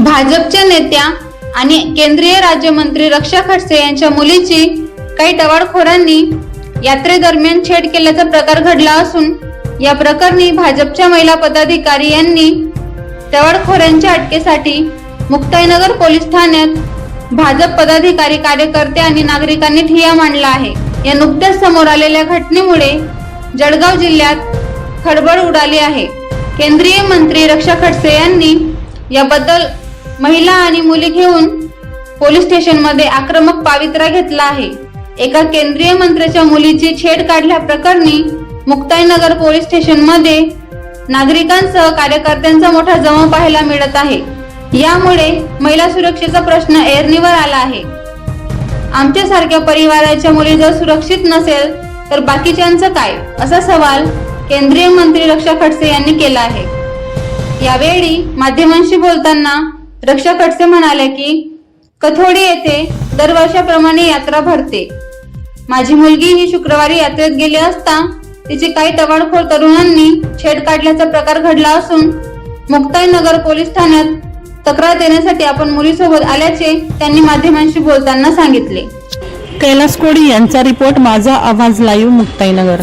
भाजपच्या नेत्या आणि केंद्रीय राज्यमंत्री रक्षा खडसे यांच्या मुलीची काही टवाळखोरांनी यात्रेदरम्यान छेड केल्याचा प्रकार घडला असून या प्रकरणी भाजपच्या महिला पदाधिकारी यांनी टवाळखोरांच्या अटकेसाठी मुक्ताईनगर पोलीस ठाण्यात भाजप पदाधिकारी कार्यकर्ते आणि नागरिकांनी ठिय्या मांडला आहे. या नुकत्याच समोर आलेल्या घटनेमुळे जळगाव जिल्ह्यात खळबळ उडाली आहे. केंद्रीय मंत्री रक्षा खडसे यांनी याबद्दल महिला आणि मुली घेऊन पोलीस स्टेशनमध्ये आक्रमक पावित्रा घेतला आहे. एका केंद्रीय मंत्र्याच्या मुलीची छेड काढल्या प्रकरणी मुक्ताईनगर पोलीस स्टेशनमध्ये नागरिकांसह कार्यकर्त्यांचा मोठा जमाव पाहायला मिळत आहे. यामुळे महिला सुरक्षेचा प्रश्न ऐरणीवर आला आहे. आमच्यासारख्या परिवाराच्या मुली जर सुरक्षित नसेल तर बाकीच्यांचं काय? असा सवाल केंद्रीय मंत्री रक्षा खडसे यांनी केला आहे. यावेळी माध्यमांशी बोलताना रक्षा खडसे म्हणाले की कथोडी येथे दरवर्षाप्रमाणे यात्रा भरते. माझी मुलगी ही शुक्रवारी यात्रेत गेली असता तिची काही तवाडखोर तरुणांनी छेड काढल्याचा प्रकार घडला असून मुक्ताईनगर पोलीस ठाण्यात तक्रार देण्यासाठी आपण मुलीसोबत आल्याचे त्यांनी माध्यमांशी बोलताना सांगितले. कैलास कोडी यांचा रिपोर्ट माझा आवाज लाईव्ह मुक्ताईनगर